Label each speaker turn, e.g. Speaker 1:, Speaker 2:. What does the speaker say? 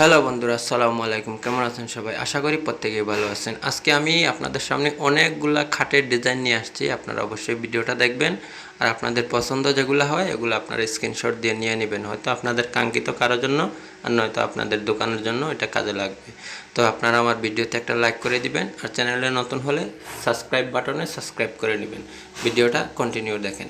Speaker 1: Hello বন্ধুরা, আসসালামু আলাইকুম। কেমন আছেন সবাই? আশা করি প্রত্যেকেই ভালো আছেন। আজকে আমি আপনাদের সামনে অনেকগুলা খাটের ডিজাইন নিয়ে আসছি। আপনারা অবশ্যই ভিডিওটা দেখবেন। আর আপনাদের পছন্দ যেগুলো হয়, এগুলো আপনারা স্ক্রিনশট দিয়ে নিয়ে নেবেন। হয়তো আপনাদের কাঙ্ক্ষিত কারোর জন্য, আর নয়তো আপনাদের দোকানের জন্য এটা কাজে লাগবে। তো আপনারা আমার ভিডিওতে একটা লাইক করে দিবেন, আর চ্যানেলে নতুন হলে সাবস্ক্রাইব বাটনে সাবস্ক্রাইব করে নেবেন। ভিডিওটা কন্টিনিউ দেখেন।